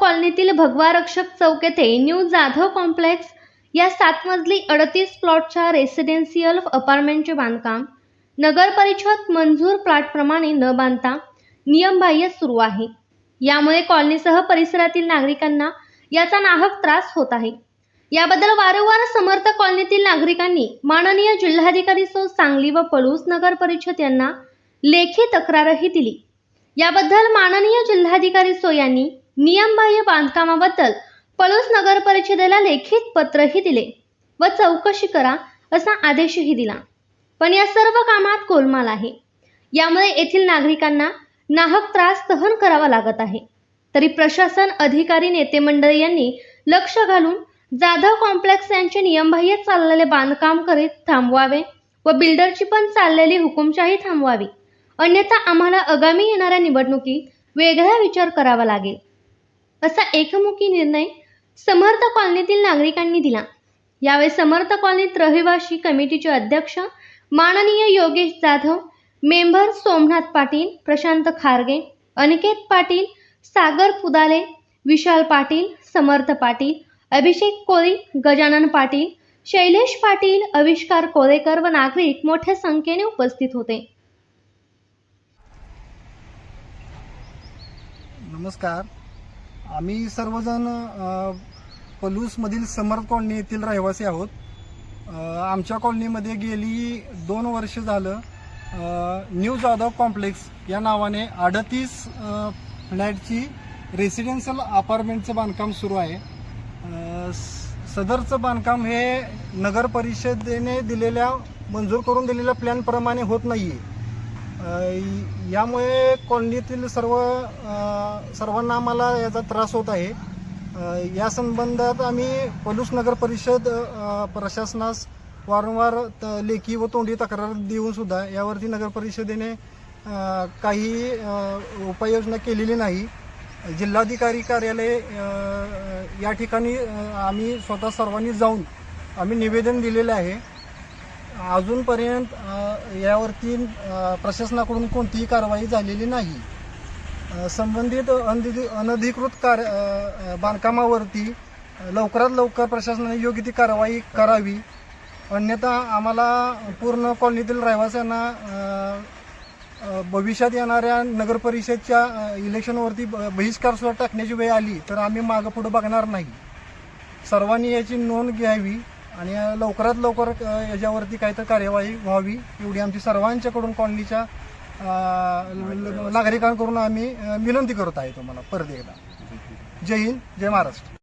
कॉलनीतील भगवा रक्षक चौक येथे न्यू जाधव कॉम्प्लेक्स या सात मजली अडतीस प्लॉटच्या रेसिडेन्शियल अपार्टमेंटचे बांधकाम नगर परिषद मंजूर प्लॉटप्रमाणे न बांधता नियमबाह्य सुरू आहे. यामुळे कॉलनीसह परिसरातील नागरिकांना याचा नाहक त्रास होत आहे. याबद्दल वारंवार समर्थ कॉलनीतील नागरिकांनी माननीय जिल्हाधिकारी सो सांगली व पळूस नगर परिषद यांना लेखी तक्रारही दिली. याबद्दल माननीय जिल्हाधिकारी सो यांनी नियमबाह्य बांधकामाबद्दल पळूस नगर परिषदेला लेखित पत्रही दिले व चौकशी करा असा आदेशही दिला. पण या सर्व कामात गोलमाल आहे. यामुळे येथील नागरिकांना नाहक त्रास सहन करावा लागत आहे. तरी प्रशासन अधिकारी नेते मंडळी यांनी लक्ष घालून जाधव कॉम्प्लेक्स यांचे नियमबाह्य चाललेले बांधकाम करीत थांबवावे व बिल्डरची पण चाललेली हुकुमशाही थांबवावी. अन्यथा आम्हाला आगामी येणाऱ्या निवडणुकीत वेगळा विचार करावा लागेल. असा एकमुखी निर्णय समर्थ कॉलनीतील नागरिकांनी दिला. यावेळी समर्थ कॉलनीत रहिवासी कमिटीचे अध्यक्ष माननीय योगेश जाधव मेंबर सोमनाथ पाटील प्रशांत खारगे अनिकेत पाटील सागर पुदाले विशाल पाटील समर्थ पाटील अभिषेक कोळी गजानन पाटील शैलेश पाटील आविष्कार कोळेकर व नागरिक मोठ्या संख्येने उपस्थित होते. नमस्कार. आम्ही सर्वजण पलूसमधील समर्थ कॉलनी येथील रहिवासी आहोत. आमच्या कॉलनीमध्ये गेली दोन वर्ष झालं न्यू जाधव कॉम्प्लेक्स या नावाने अडतीस फ्लॅटची रेसिडेन्शियल अपार्टमेंटचं बांधकाम सुरू आहे. स- सदरचं बांधकाम हे नगर परिषदेने दिलेल्या मंजूर करून दिलेल्या प्लॅनप्रमाणे होत नाही आहे यामुळे कॉलनीतील सर्व सर्वांना आम्हाला याचा त्रास होत आहे. या संबंधात आम्ही पलूस नगर परिषद प्रशासनास वारंवार त- लेखी व तोंडी तक्रार देऊन सुद्धा यावरती नगर परिषदेने काही उपाययोजना केलेली नाही. जिल्हाधिकारी कार्यालय या ठिकाणी आम्ही स्वतः सर्वांनी जाऊन आम्ही निवेदन दिलेलं आहे. अजूनपर्यंत यावरती प्रशासनाकडून कोणतीही कारवाई झालेली नाही. संबंधित अनधि अनधिकृत कार्य बांधकामावरती लवकरात लवकर प्रशासनाने योग्य ती कारवाई करावी. अन्यथा आम्हाला पूर्ण कॉलनीतील रहिवाशांना भविष्यात येणाऱ्या नगरपरिषदच्या इलेक्शनवरती ब- बहिष्कार सुद्धा टाकण्याची वेळ आली तर आम्ही मागं पुढं बघणार नाही. सर्वांनी याची नोंद घ्यावी. आणि लवकरात लवकर याच्यावरती काहीतरी कार्यवाही व्हावी एवढी आमची सर्वांच्याकडून कॉलनीच्या नागरिकांकडून. आम्ही विनंती करत आहे तुम्हाला परत एकदा जय हिंद जय महाराष्ट्र.